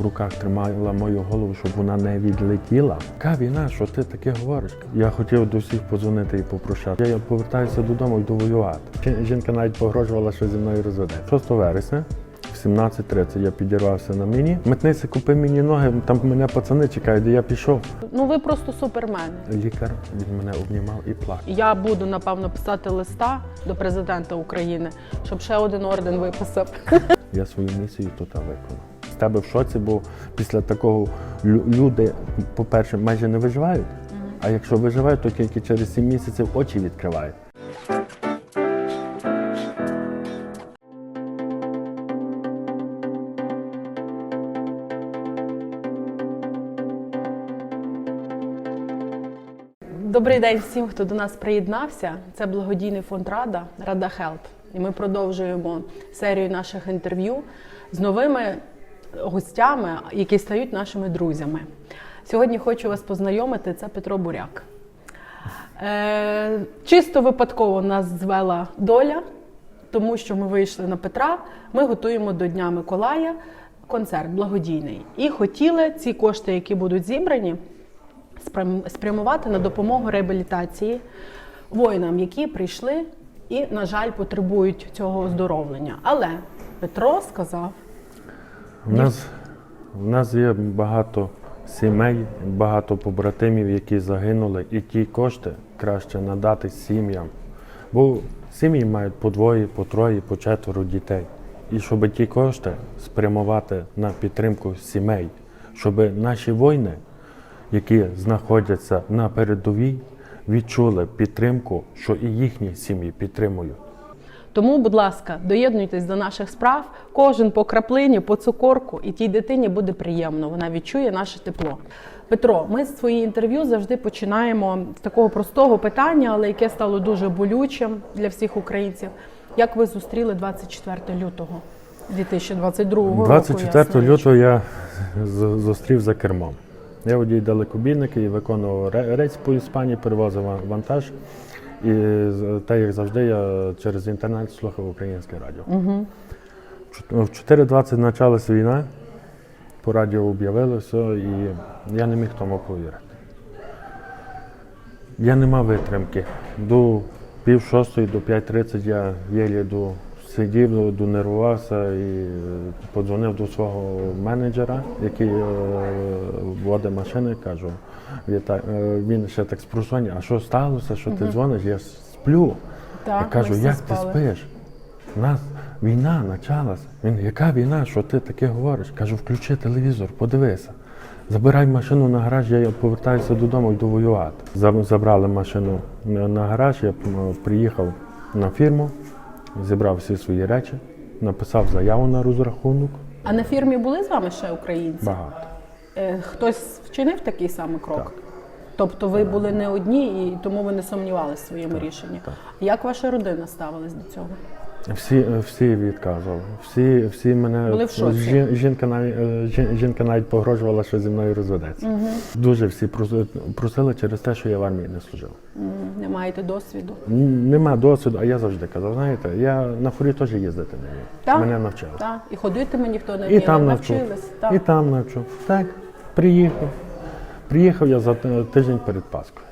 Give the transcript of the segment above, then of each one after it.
В руках тримала мою голову, щоб вона не відлетіла. Яка війна, що ти таке говориш? Я хотів до всіх подзвонити і попрощати. Я повертаюся додому, йду воювати. Жінка навіть погрожувала, що зі мною розведе. 6 вересня. В 17.30 я підірвався на міні. Митниці купив мені ноги, там мене пацани чекають, де я пішов. Ну ви просто супермени. Лікар він мене обнімав і плакав. Я буду напевно писати листа до президента України, щоб ще один орден виписав. Я свою місію тут виконав. З тебе в шоці, бо після такого люди, по-перше, майже не виживають. А якщо виживають, то тільки через 7 місяців очі відкривають. Добрий день всім, хто до нас приєднався. Це благодійний фонд Рада Рада Хелп. І ми продовжуємо серію наших інтерв'ю з новими гостями, які стають нашими друзями. Сьогодні хочу вас познайомити. Це Петро Буряк. Е, чисто випадково нас звела доля, тому що ми вийшли на Петра. Ми готуємо до Дня Миколая концерт благодійний. І хотіли ці кошти, які будуть зібрані, спрямувати на допомогу реабілітації воїнам, які прийшли і, на жаль, потребують цього оздоровлення. Але Петро сказав: У нас, у нас є багато сімей, багато побратимів, які загинули, і ті кошти краще надати сім'ям. Бо сім'ї мають по двоє, по троє, по четверо дітей. І щоб ті кошти спрямувати на підтримку сімей, щоб наші воїни, які знаходяться на передовій, відчули підтримку, що і їхні сім'ї підтримують. Тому, будь ласка, доєднуйтесь до наших справ. Кожен по краплині, по цукорку, і тій дитині буде приємно. Вона відчує наше тепло. Петро, ми свої інтерв'ю завжди починаємо з такого простого питання, але яке стало дуже болючим для всіх українців. Як ви зустріли 24 лютого 2022 року? 24 ясна річ? лютого я з- зустрів за кермом. Я водій далекобійника і виконував ре- рейс по Іспанії, перевозив вантаж. І та як завжди, я через інтернет слухав українське радіо. Угу. В 4.20 почалась війна, по радіо об'явили все, і я не міг тому повірити. Я не мав витримки. До пів шостої, до 5.30 я єлі до сидів, донервувався і е, подзвонив до свого менеджера, який е, водить машини, кажу. Е, він ще так спросоння, а що сталося, що ти дзвониш? Я сплю. Так, я кажу, як спали. ти спиш? У нас війна почалась. Він, яка війна? Що ти таке говориш? Кажу, включи телевізор, подивися. Забирай машину на гараж, я повертаюся додому, йду воювати. Забрали машину на гараж, я приїхав на фірму, зібрав всі свої речі, написав заяву на розрахунок. А на фірмі були з вами ще українці? Багато. Е, Хтось вчинив такий самий крок? Так. Тобто ви були не одні і тому ви не сумнівалися в своєму рішенні. так. Як ваша родина ставилась до цього? Всі, всі відказували. Всі, всі мене Були в шоці. Жін- жінка, навіть, е, жін- жінка навіть погрожувала, що зі мною розведеться. Дуже всі проси- просили через те, що я в армії не служив. Не маєте досвіду? Нема досвіду, а я завжди казав, знаєте, я на фурі теж їздити не. Так. Мене навчили. Так. І ходити ми ніхто не І там навчились. Так. І там навчу. Так, приїхав. Приїхав я за тиждень перед Паскою.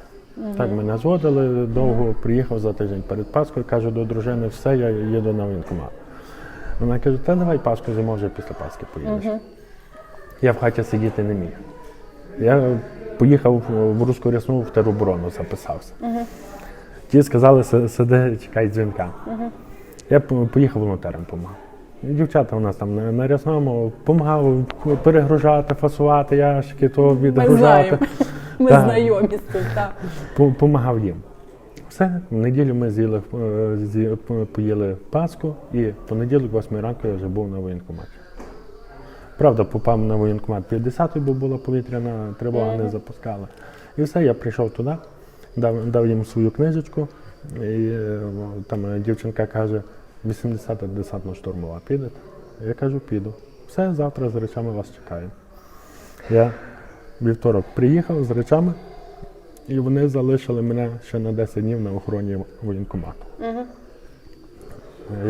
Так, мене зводили довго, приїхав за тиждень перед Паскою, кажу до дружини, все, я їду на воєнкомат. Вона каже, та давай Паску зимов вже після Пасхи поїдеш. Я в хаті сидіти не міг. Я поїхав в Руську рясну в тероборону, записався. Ті сказали, «Си- сиди, чекай дзвінка. Я поїхав волонтером допомагав. Дівчата у нас там на, на рясному допомагав перегружати, фасувати ящики, то відгружати. Ми Так. знайомі з цим. Так. Помагав їм. Все, в неділю ми з'їли, е, поїли Пасху, і в понеділок, 8 ранку, я вже був на воєнкоматі. Правда, попав на воєнкомат 50-й, бо була повітряна тривога, не запускали. І все, я прийшов туди, дав, дав їм свою книжечку, і е, там е, дівчинка каже, 80-та десантно штурмова підете? Я кажу, піду. Все, завтра з речами вас чекаю. Я вівторок приїхав з речами, і вони залишили мене ще на 10 днів на охороні воєнкомату.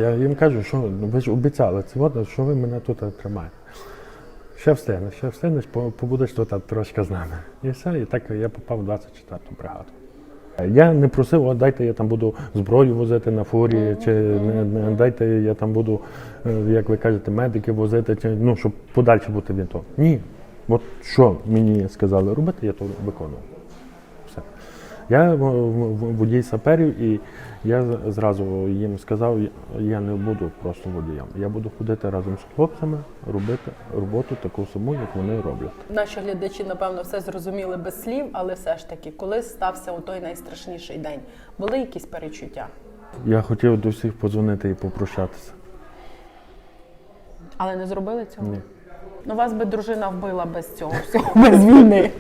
Я їм кажу, що ну, ви ж обіцяли це що ви мене тут тримаєте. ще встигнеш, ще встигнеш, побудеш тут трошки з нами. І все, і так я попав в 24-ту бригаду. Я не просив, о, дайте я там буду зброю возити на фурі, чи не, не дайте я там буду, е, як ви кажете, медики возити, чи ну, щоб подальше бути від того. Ні. От що мені сказали робити, я то виконував. Все. Я водій саперів, і я зразу їм сказав, я не буду просто водієм. Я буду ходити разом з хлопцями, робити роботу таку саму, як вони роблять. Наші глядачі, напевно, все зрозуміли без слів, але все ж таки, коли стався у той найстрашніший день, були якісь перечуття? Я хотів до всіх подзвонити і попрощатися. Але не зробили цього? Ні. Ну, вас би дружина вбила без цього всього, без війни.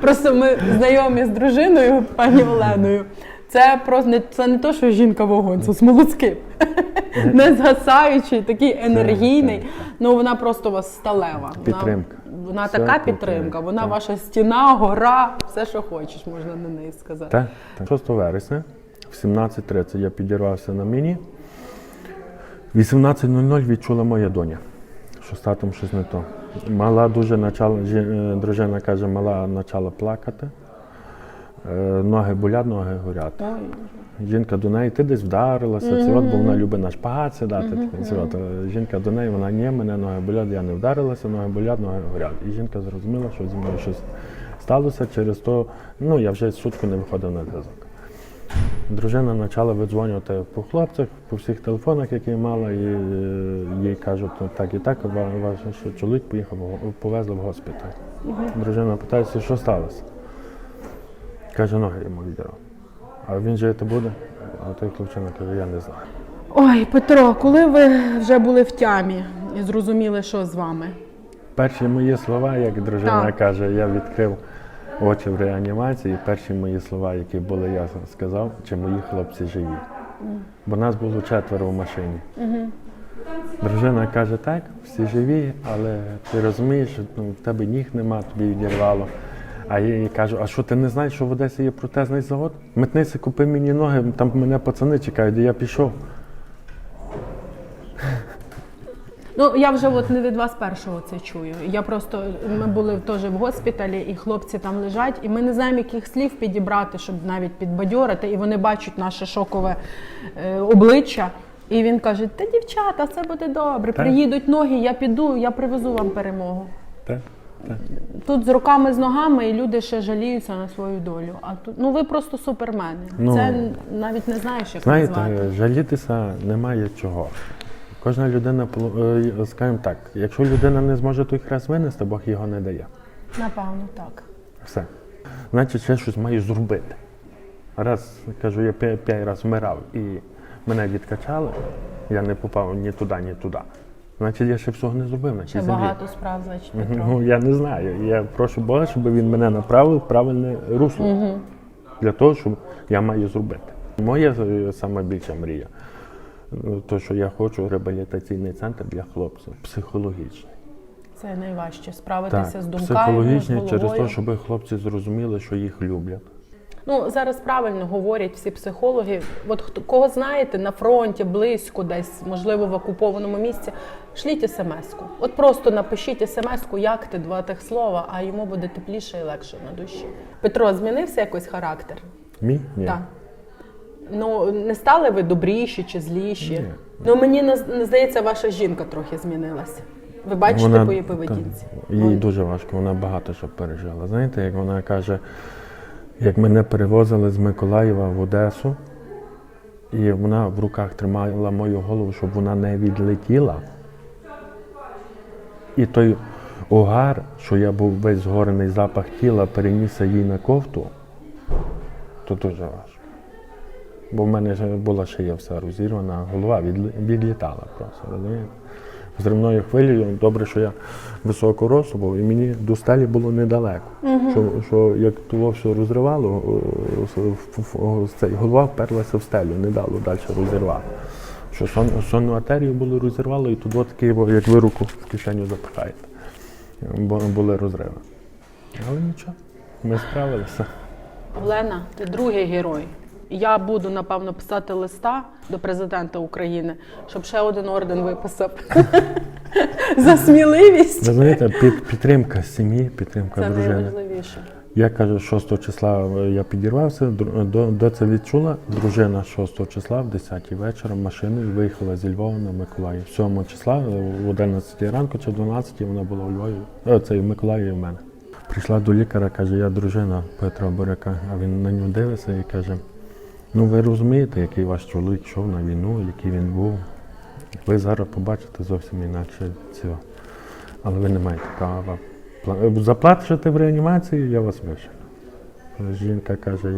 Просто ми знайомі з дружиною, пані Оленою. Це просто не це не то, що жінка вогонь, це смолоцький. Не згасаючий, такий енергійний. Ну вона просто у вас сталева. Підтримка. Вона Все така підтримка, підтримка. Вона так. ваша стіна, гора, все, що хочеш, можна на неї сказати. Так, так. 6 вересня в 17.30 я підірвався на міні. В 18.00 відчула моя доня, що з татом щось не то. Мала дуже почала, е, дружина каже, мала почала плакати. Е, Ноги болять, ноги горять. Жінка до неї, ти десь вдарилася, це от, бо вона любить на шпагат сідати. Це от, е, жінка до неї, вона ні, мене ноги болять, я не вдарилася, ноги болять, ноги горять. І жінка зрозуміла, що зі мною щось сталося через то, ну я вже сутку не виходив на зв'язок. Дружина почала видзвонювати по хлопцях, по всіх телефонах, які мала, і е, їй кажуть, ну, так і так, ваш що чоловік поїхав, повезли в госпіталь. Дружина питається, що сталося? Каже, ноги йому відірвав. А він жити буде? А той хлопчина каже, я не знаю. Ой, Петро, коли ви вже були в тямі і зрозуміли, що з вами? Перші мої слова, як дружина Так. каже, я відкрив очі в реанімації. Перші мої слова, які були, я сказав, чи мої хлопці живі. Бо нас було четверо в машині. Дружина каже, так, всі живі, але ти розумієш, ну, в тебе ніг нема, тобі відірвало. А я їй кажу, а що ти не знаєш, що в Одесі є протезний завод? Метнися, купи мені ноги, там мене пацани чекають, де я пішов. Ну я вже от не від вас першого це чую. Я просто ми були теж в госпіталі, і хлопці там лежать, і ми не знаємо, яких слів підібрати, щоб навіть підбадьорити. І вони бачать наше шокове е, обличчя. І він каже: Та дівчата, все буде добре. Так. Приїдуть ноги, я піду, я привезу вам перемогу. Так? Так. Тут з руками, з ногами, і люди ще жаліються на свою долю. А тут ну ви просто супермени. Ну, це навіть не знаєш, як Знаєте, назвати. жалітися немає чого. Кожна людина, пл- е, скажімо так, якщо людина не зможе той хрест винести, Бог його не дає. Напевно, так. Все. Значить, ще щось маю зробити. Раз, кажу, я п'ять, разів вмирав і мене відкачали, я не попав ні туди, ні туди. Значить, я ще всього не зробив на цій Ще землі. багато справ, значить, Петро. Ну, я не знаю. Я прошу Бога, щоб він мене направив в правильне русло. Для того, щоб я маю зробити. Моя е, сама більша мрія. Ну, То, що я хочу реабілітаційний центр для хлопців, психологічний. Це найважче справитися Так, з думками, з психологічний через те, щоб хлопці зрозуміли, що їх люблять. Ну зараз правильно говорять всі психологи. От хто кого знаєте на фронті, близько, десь можливо в окупованому місці, шліть смс-ку. От просто напишіть смс-ку, як ти два тих слова, а йому буде тепліше і легше на душі. Петро, змінився якось характер? Мій? Ні. Так. Ну не стали ви добріші чи зліші? Ні. Ну мені не здається, ваша жінка трохи змінилася. Ви бачите по її поведінці? їй дуже важко, вона багато що пережила. Знаєте, як вона каже, як мене перевозили з Миколаєва в Одесу, і вона в руках тримала мою голову, щоб вона не відлетіла. І той угар, що я був весь згорений запах тіла, перенісся їй на кофту, то дуже важко. Бо в мене ж була шия вся розірвана, голова відлітала просто, розумієте? Зривною хвилею, добре, що я високого росту був, і мені до стелі було недалеко. Що, що як того все розривало, цей, голова вперлася в стелю, не дало далі розірвати. Що сон, сонну артерію було розірвало, і от такий, як ви руку в кишеню запихаєте. Бо були розриви. Але нічого, ми справилися. Олена, ти другий герой. Я буду напевно писати листа до президента України, щоб ще один орден виписав за сміливість. Ви знаєте, під, підтримка сім'ї, підтримка Це дружини. найважливіше. Я кажу, 6 числа я підірвався, дру- до, це відчула. Дружина 6 числа в 10 вечора машиною виїхала зі Львова на Миколаїв. 7 числа в 11 ранку чи 12 вона була у Львові. Е, Це в Миколаєві в мене. Прийшла до лікаря, каже, я дружина Петра Буряка, а він на нього дивиться і каже: ну ви розумієте, який ваш чоловік йшов на війну, який він був. Ви зараз побачите зовсім інакше цього. Але ви не маєте права. пла- Заплатите в реанімації, я вас вишив. Жінка каже,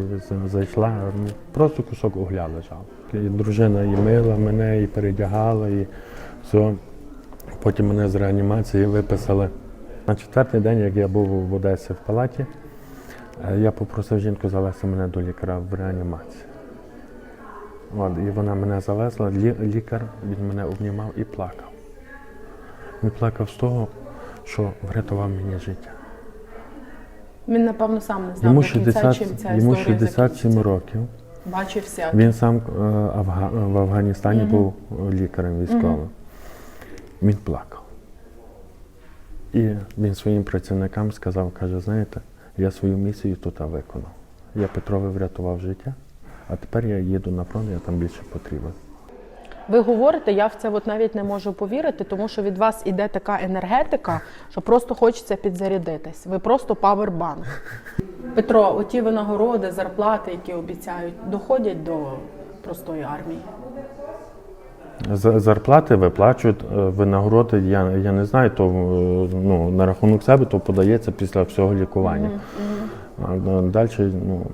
зайшла, просто кусок угля лежав. І дружина і мила мене, і передягала, і все. Потім мене з реанімації виписали. На четвертий день, як я був в Одесі в палаті, е, я попросив жінку завести мене до лікаря в реанімацію. От, і вона мене завезла, лі- лікар він мене обнімав і плакав. Він плакав з того, що врятував мені життя. Він напевно сам не знав Йому 60, чим ця йому 67 років. Бачив всяке. Він сам е, Афга- в Афганістані був лікарем військовим. Він плакав. І він своїм працівникам сказав, каже, знаєте, я свою місію тут виконав. Я Петрові врятував життя, а тепер я їду на фронт, я там більше потрібен. Ви говорите, я в це от навіть не можу повірити, тому що від вас іде така енергетика, що просто хочеться підзарядитись. Ви просто павербанк. Петро, оті винагороди, зарплати, які обіцяють, доходять до простої армії. За- Зарплати виплачують, е, винагороди, я, я не знаю, то е, ну, на рахунок себе то подається після всього лікування. А далі, ну,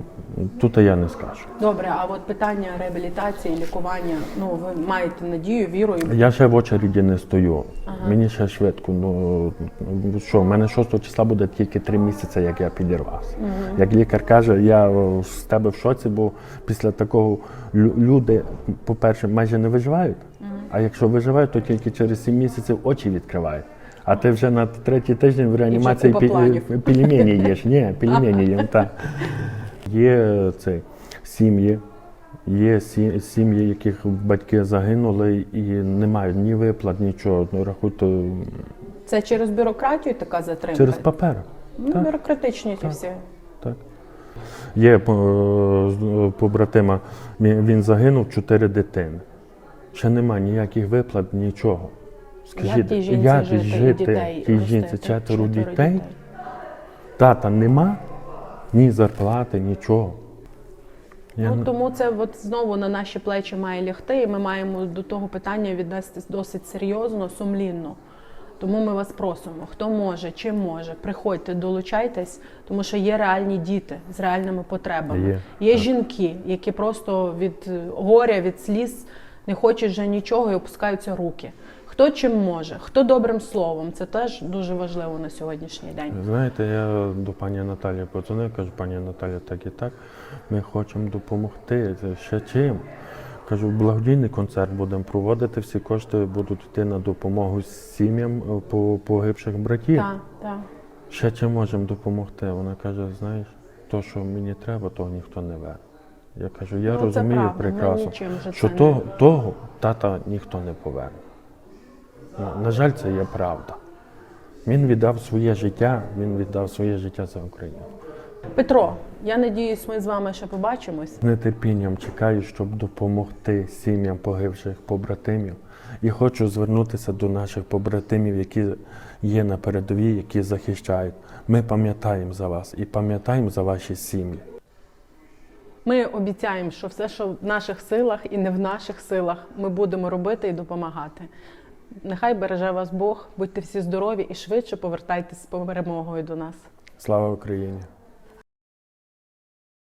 тут я не скажу. Добре, а от питання реабілітації, лікування, ну ви маєте надію, віру і Я ще в очереді не стою. Мені ще швидко. Ну ну, що, в мене 6 числа буде тільки три місяці, як я підірвався. Як лікар каже, я з тебе в шоці, бо після такого люди, по-перше, майже не виживають. А якщо виживають, то тільки через 7 місяців очі відкривають. А ти вже на третій тиждень в реанімації пі- пельмені їш. Ні, пельмені їм, так. Є цей, сім'ї, є сім'ї, яких батьки загинули і не мають ні виплат, нічого. Ну, рахуйте, це через бюрократію така затримка. через папер. Ну, так. бюрократичні ті всі. Так. Є побратима, він загинув чотири дитини. Ще нема ніяких виплат, нічого. Як тій як жити, жити дітей тій жінці четверо дітей? Тата нема, ні зарплати, нічого. Я Ну не- тому це от знову на наші плечі має лягти, і ми маємо до того питання віднестись досить серйозно, сумлінно. Тому ми вас просимо, хто може, чим може, приходьте, долучайтесь, тому що є реальні діти з реальними потребами. Є, так. жінки, які просто від горя, від сліз не хочуть вже нічого і опускаються руки. Хто чим може, хто добрим словом, це теж дуже важливо на сьогоднішній день. Знаєте, я до пані Наталі подзвонив, кажу, пані Наталя, так і так. Ми хочемо допомогти. Ще чим? Кажу, благодійний концерт будемо проводити, всі кошти будуть йти на допомогу сім'ям е, по- погибших братів. Так, так. Ще чим можемо допомогти? Вона каже, знаєш, то, що мені треба, того ніхто не верне. Я кажу, я Ну, розумію прекрасно, що того, того тата ніхто не поверне. Ну, на жаль, це є правда. Він віддав своє життя, він віддав своє життя за Україну. Петро, я надіюсь, ми з вами ще побачимось. З нетерпінням чекаю, щоб допомогти сім'ям погибших побратимів. І хочу звернутися до наших побратимів, які є на передовій, які захищають. Ми пам'ятаємо за вас і пам'ятаємо за ваші сім'ї. Ми обіцяємо, що все, що в наших силах і не в наших силах, ми будемо робити і допомагати. Нехай береже вас Бог, будьте всі здорові і швидше повертайтесь з перемогою до нас. Слава Україні!